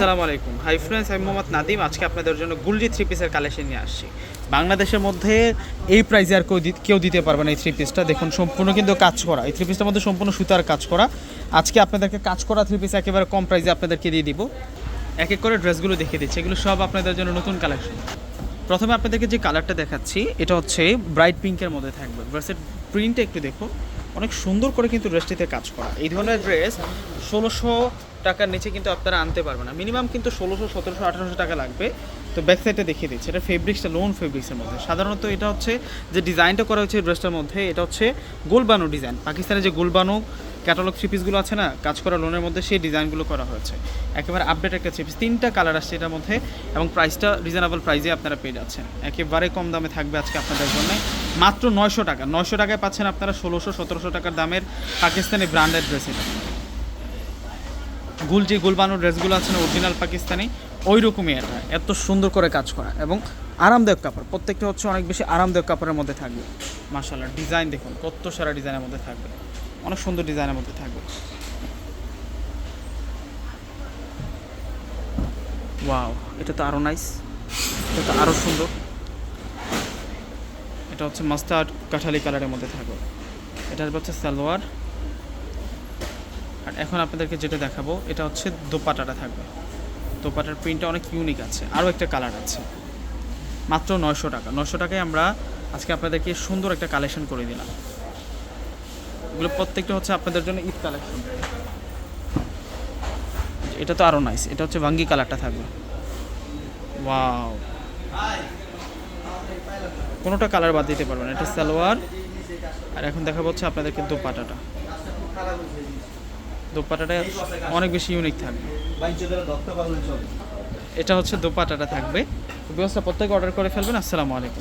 আসসালামু আলাইকুম। Hi friends আমি মোহাম্মদ নাদিম আজকে আপনাদের জন্য গুলজি থ্রি পিসের কালেকশন নিয়ে আসছি। বাংলাদেশের মধ্যে এই প্রাইজে আর কেউ কেউ দিতে পারবে না এই থ্রি পিসটা দেখুন, সম্পূর্ণ কিন্তু কাজ করা। এই থ্রি পিসটার মধ্যে সম্পূর্ণ সুতার কাজ করা। আজকে আপনাদেরকে কাজ করা থ্রি পিস একেবারে কম প্রাইজে আপনাদেরকে দিয়ে দিব। এক এক করে ড্রেসগুলো দেখিয়ে দিচ্ছি। এগুলো সব আপনাদের জন্য নতুন কালেকশন প্রথমে আপনাদেরকে যে কালারটা দেখাচ্ছি, এটা হচ্ছে ব্রাইট পিঙ্কের মধ্যে থাকবে। ড্রেসের প্রিন্টটা একটু দেখুন। অনেক সুন্দর করে কিন্তু ড্রেসটিতে কাজ করা। এই ধরনের ড্রেস ষোলোশো টাকার নিচে কিন্তু আপনারা আনতে পারবেন না। মিনিমাম কিন্তু ষোলোশো, সতেরোশো, আঠারোশো টাকা লাগবে। তো ব্যাক সাইডটা দেখিয়ে দিচ্ছি। এটা ফেব্রিক্সটা লোন ফেব্রিক্সের মধ্যে। সাধারণত এটা হচ্ছে যে ডিজাইনটা করা হয়েছে ড্রেসটার মধ্যে, এটা হচ্ছে গোলবানু ডিজাইন পাকিস্তানের যে গোলবানু ক্যাটালগ থ্রি আছে না, কাজ করা লোনের মধ্যে সেই ডিজাইনগুলো করা হয়েছে। একেবারে আপডেট একটা থ্রি তিনটা কালার আসছে এটার মধ্যে এবং প্রাইসটা রিজনেবল প্রাইসে আপনারা পেয়ে যাচ্ছেন। একেবারে কম দামে থাকবে আজকে আপনাদের জন্য। মাত্র নয়শো টাকা। নয়শো টাকায় পাচ্ছেন আপনারা ষোলোশো, সতেরোশো টাকার দামের পাকিস্তানি ব্র্যান্ডেড ড্রেস এটা। গুল যে গুলবানো ড্রেসগুলো আছে না অরিজিনাল পাকিস্তানি ওই রকমই এটা এত সুন্দর করে কাজ করা এবং আরামদায়ক কাপড়। প্রত্যেকটা হচ্ছে অনেক বেশি আরামদায়ক কাপড়ের মধ্যে থাকবে। মাশাল্লাহ ডিজাইন দেখুন, কত সারা ডিজাইনের মধ্যে থাকবে। অনেক সুন্দর ডিজাইনের মধ্যে থাকবে। ওয়াও, এটা তো আরও নাইস এটা তো আরও সুন্দর। এটা হচ্ছে মাস্টার্ড কাঠালি কালারের মধ্যে থাকবে। এটা হচ্ছে সালোয়ার। এখন আপনাদেরকে যেটা দেখাবো, এটা হচ্ছে দোপাটাটা থাকবে। দোপাটার প্রিন্টটা অনেক ইউনিক আছে, আরও একটা কালার আছে। মাত্র নয়শো টাকা। নয়শো টাকায় আমরা আজকে আপনাদেরকে সুন্দর একটা কালেকশন করে দিলাম। এগুলো প্রত্যেকটা হচ্ছে আপনাদের জন্য ঈদ কালেকশন এটা তো আরও নাইস এটা হচ্ছে ভাঙ্গি কালারটা থাকবে। ওয়াও কোনোটা কালার বাদ দিতে পারবেন এটা সালোয়ার। আর এখন দেখা হচ্ছে আপনাদেরকে দোপাটাটা। দোপাটাটা অনেক বেশি ইউনিক থাকবে। এটা হচ্ছে দোপাটাটা থাকবে। ব্যবস্থা প্রত্যেকে অর্ডার করে ফেলবেন। আসসালামু আলাইকুম।